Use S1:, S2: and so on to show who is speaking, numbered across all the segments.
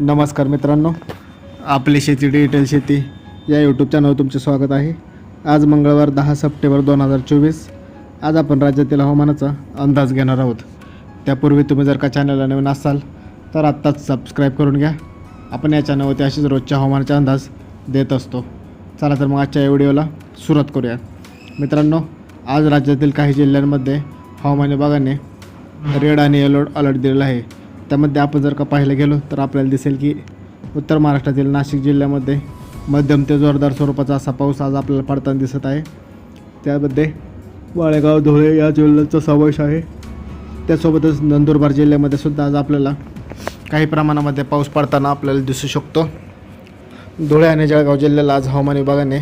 S1: नमस्कार मित्रांनो आपली शेती डिजिटल शेती या यूट्यूब चॅनलवर तुमचे स्वागत आहे. आज मंगळवार दहा सप्टेंबर दोन हजार चोवीस. आज आपण राज्यातील हवामानाचा अंदाज घेणार आहोत. त्यापूर्वी तुम्ही जर का चॅनलला नवीन असाल तर आत्ताच सबस्क्राईब करून घ्या. आपण या चॅनलवरती असेच रोजच्या हवामानाचा अंदाज देत असतो. चला तर मग आजच्या या व्हिडिओला सुरुवात करूया मित्रांनो आज राज्यातील काही जिल्ह्यांमध्ये हवामान विभागाने रेड आणि येलो अलर्ट दिलेला आहे. त्यामध्ये आपण जर का पाहायला गेलो तर आपल्याला दिसेल की उत्तर महाराष्ट्रातील नाशिक जिल्ह्यामध्ये मध्यम ते जोरदार स्वरूपाचा असा पाऊस आज आपल्याला पडताना दिसत आहे. त्यामध्ये वाळेगाव धुळे या जिल्ह्यांचा समावेश आहे. त्यासोबतच नंदुरबार जिल्ह्यामध्ये सुद्धा आज आपल्याला काही प्रमाणामध्ये पाऊस पडताना आपल्याला दिसू शकतो. धुळे आणि जळगाव जिल्ह्याला आज हवामान विभागाने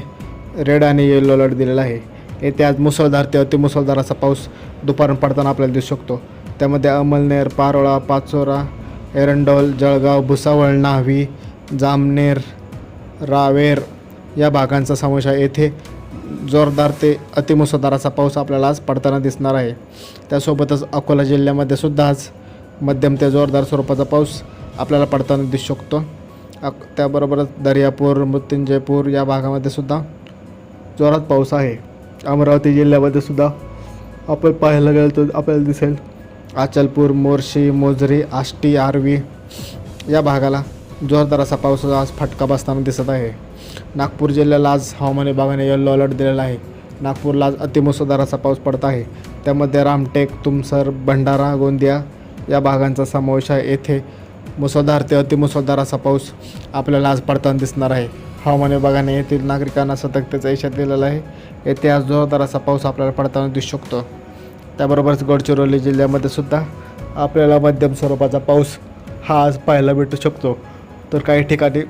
S1: रेड आणि येलो अलर्ट दिलेला आहे. येथे आज मुसळधार ते अतिमुसळधार असा पाऊस दुपारून पडताना आपल्याला दिसू शकतो. त्यामध्ये अमलनेर पारोळा पाचोरा एरंडोल जळगाव भुसावळ न्हावी जामनेर रावेर या भागांचा समावेश आहे. येथे जोरदार ते अतिमुसळधार असा पाऊस आपल्याला आज पडताना दिसणार आहे. त्यासोबतच अकोला जिल्ह्यामध्ये सुद्धा आज मध्यम ते जोरदार स्वरूपाचा पाऊस आपल्याला पडताना दिसू शकतो. अक त्याबरोबरच दर्यापूर मृत्युंजयपूर या भागामध्ये सुद्धा जोरात पाऊस आहे. अमरावती जिल्ह्यामध्ये सुद्धा आपण पाहायला गेलं तर आपल्याला दिसेल अचलपूर मोर्शी मोजरी आष्टी आर्वी या भागाला जोरदार असा पावसाचा आज फटका बसताना दिसत आहे. नागपूर जिल्ह्याला आज हवामान विभागाने येल्लो अलर्ट दिलेला आहे. नागपूरला आज अतिमुसळधार असा पाऊस पडत आहे. त्यामध्ये रामटेक तुमसर भंडारा गोंदिया या भागांचा समावेश आहे. येथे मुसळधार ते अतिमुसळधार असा पाऊस आपल्याला आज पडताना दिसणार आहे. हवामान विभागाने येथील नागरिकांना सतर्कतेचा इशारा दिलेला आहे. येथे आज जोरदार असा पाऊस आपल्याला पडताना दिसू शकतो. त्याबरोबरच गडचिरोली जिल्ह्यामध्ये सुद्धा आपल्याला मध्यम स्वरूपाचा पाऊस हा आज पाहायला भेटू शकतो. तर काही ठिकाणी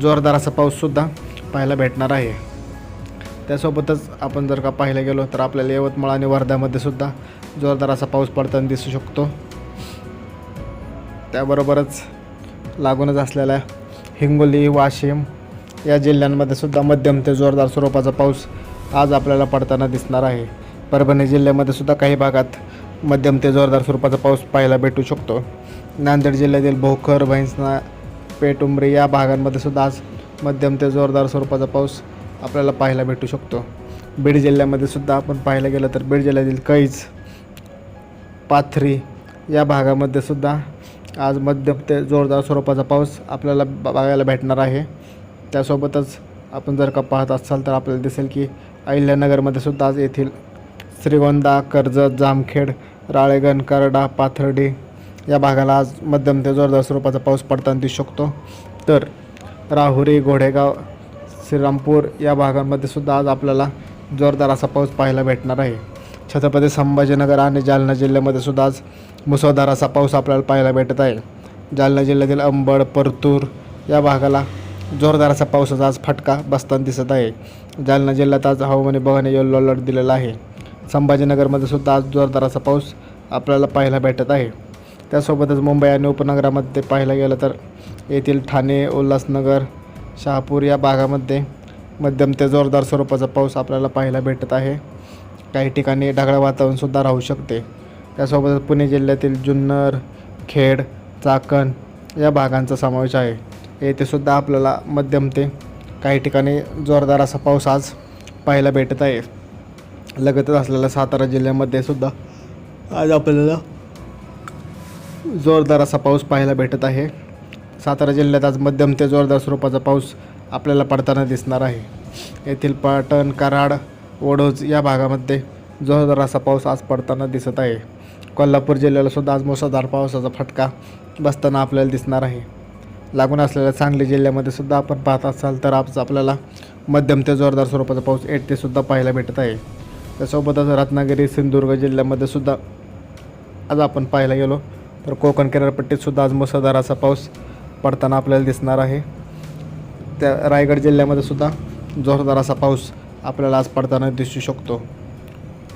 S1: जोरदार असा पाऊससुद्धा पाहायला भेटणार आहे. त्यासोबतच आपण जर का पाहायला गेलो तर आपल्याला यवतमाळ आणि वर्ध्यामध्ये सुद्धा जोरदार असा पाऊस पडताना दिसू शकतो. त्याबरोबरच लागूनच असलेल्या हिंगोली वाशिम या जिल्ह्यांमध्ये सुद्धा मध्यम ते जोरदार स्वरूपाचा पाऊस आज आपल्याला पडताना दिसणार आहे. परभणी जिल्ह्यामध्ये सुद्धा काही भागात मध्यम ते जोरदार स्वरूपाचा पाऊस पाहायला भेटू शकतो. नांदेड जिल्ह्यातील भोकर भैंसना पेटुंबरी या भागांमध्ये सुद्धा आज मध्यम ते जोरदार स्वरूपाचा पाऊस आपल्याला पाहायला भेटू शकतो. बीड जिल्ह्यामध्ये सुद्धा आपण पाहायला गेलं तर बीड जिल्ह्यातील कैज पाथरी या भागामध्ये सुद्धा आज मध्यम ते जोरदार स्वरूपाचा पाऊस आपल्याला ब- बघायला भेटणार आहे. त्यासोबतच आपण जर का पाहत असाल तर आपल्याला दिसेल की अहिल्यानगरमध्ये सुद्धा आज येथील श्रीगोंदा कर्जत जामखेड राळेगण करडा पाथर्डी या भागाला आज मध्यम ते जोरदार स्वरूपाचा पाऊस पडताना दिसू शकतो. तर राहुरी घोडेगाव श्रीरामपूर या भागांमध्ये सुद्धा आज आपल्याला जोरदार असा पाऊस पाहायला भेटणार आहे. छत्रपती संभाजीनगर आणि जालना जिल्ह्यामध्ये सुद्धा आज मुसळधार असा पाऊस आपल्याला पाहायला भेटत आहे. जालना जिल्ह्यातील अंबड परतूर या भागाला जोरदार असा पावसाचा आज फटका बसताना दिसत आहे. जालना जिल्ह्यात आज हवामान विभागाने येल्लो अलर्ट दिलेला आहे. संभाजीनगरमध्ये सुद्धा आज जोरदाराचा पाऊस आपल्याला पाहायला भेटत आहे. त्यासोबतच मुंबई आणि उपनगरामध्ये पाहायला गेलं तर येथील ठाणे उल्हासनगर शहापूर या भागामध्ये मध्यम ते जोरदार स्वरूपाचा पाऊस आपल्याला पाहायला भेटत आहे. काही ठिकाणी ढगाळ वातावरणसुद्धा राहू शकते. त्यासोबतच पुणे जिल्ह्यातील जुन्नर खेड चाकण या भागांचा समावेश आहे. येथे सुद्धा आपल्याला मध्यम ते काही ठिकाणी जोरदार असा पाऊस आज पाहायला भेटत आहे. लगतच असलेल्या सातारा जिल्ह्यामध्ये सुद्धा आज आपल्याला जोरदार असा पाऊस पाहायला भेटत आहे. सातारा जिल्ह्यात आज मध्यम ते जोरदार स्वरूपाचा पाऊस आपल्याला पडताना दिसणार आहे. येथील पाटण कराड ओढोज या भागामध्ये जोरदार असा पाऊस आज पडताना दिसत आहे. कोल्हापूर जिल्ह्याला सुद्धा आज मुसळधार पावसाचा फटका बसताना आपल्याला दिसणार आहे. लागून असलेल्या सांगली जिल्ह्यामध्ये सुद्धा आपण पाहत असाल तर आज आपल्याला मध्यम ते जोरदार स्वरूपाचा पाऊस येथे सुद्धा पाहायला भेटत आहे. त्यासोबतच रत्नागिरी सिंधुदुर्ग जिल्ह्यामध्ये सुद्धा आज आपण पाहायला गेलो. तर कोकण किनारपट्टीतसुद्धा आज मुसळधार असा पाऊस पडताना आपल्याला दिसणार आहे. त्या रायगड जिल्ह्यामध्ये सुद्धा जोरदार असा पाऊस आपल्याला आज पडताना दिसू शकतो.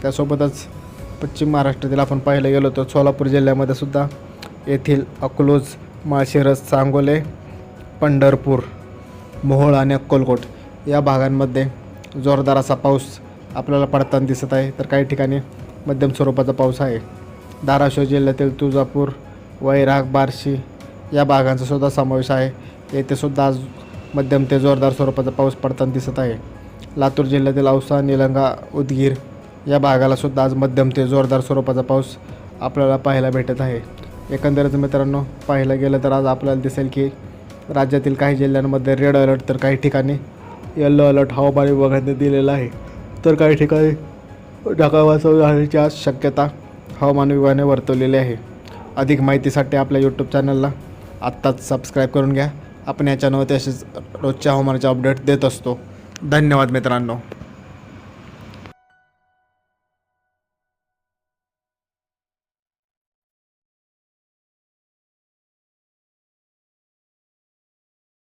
S1: त्यासोबतच पश्चिम महाराष्ट्रातील आपण पाहायला गेलो तर सोलापूर जिल्ह्यामध्ये सुद्धा येथील अकलूज माळशिरस सांगोले पंढरपूर मोहोळ आणि अक्कलकोट या भागांमध्ये जोरदार असा पाऊस आपल्याला पडताना दिसत आहे. तर काही ठिकाणी मध्यम स्वरूपाचा पाऊस आहे. धाराशिव जिल्ह्यातील तुळजापूर वैराग बार्शी या भागांचा सुद्धा समावेश आहे. येथे सुद्धा आज मध्यम ते जोरदार स्वरूपाचा पाऊस पडताना दिसत आहे. लातूर जिल्ह्यातील औसा निलंगा उदगीर या भागाला सुद्धा आज मध्यम ते जोरदार स्वरूपाचा पाऊस आपल्याला पाहायला भेटत आहे. एकंदरीत मित्रांनो पाहायला गेलं तर आज आपल्याला दिसेल की राज्यातील काही जिल्ह्यांमध्ये रेड अलर्ट तर काही ठिकाणी येल्लो अलर्ट हवामान विभागाने दिलेला आहे. तर काही ठिकाणी ढगाळ वाचवून राहण्याची आज शक्यता हवामान विभागाने वर्तवलेली आहे. अधिक माहितीसाठी आपल्या यूट्यूब चॅनलला आत्ताच सबस्क्राईब करून घ्या. आपण या चॅनलवरती असेच रोजच्या हवामानाचे अपडेट देत असतो. धन्यवाद मित्रांनो.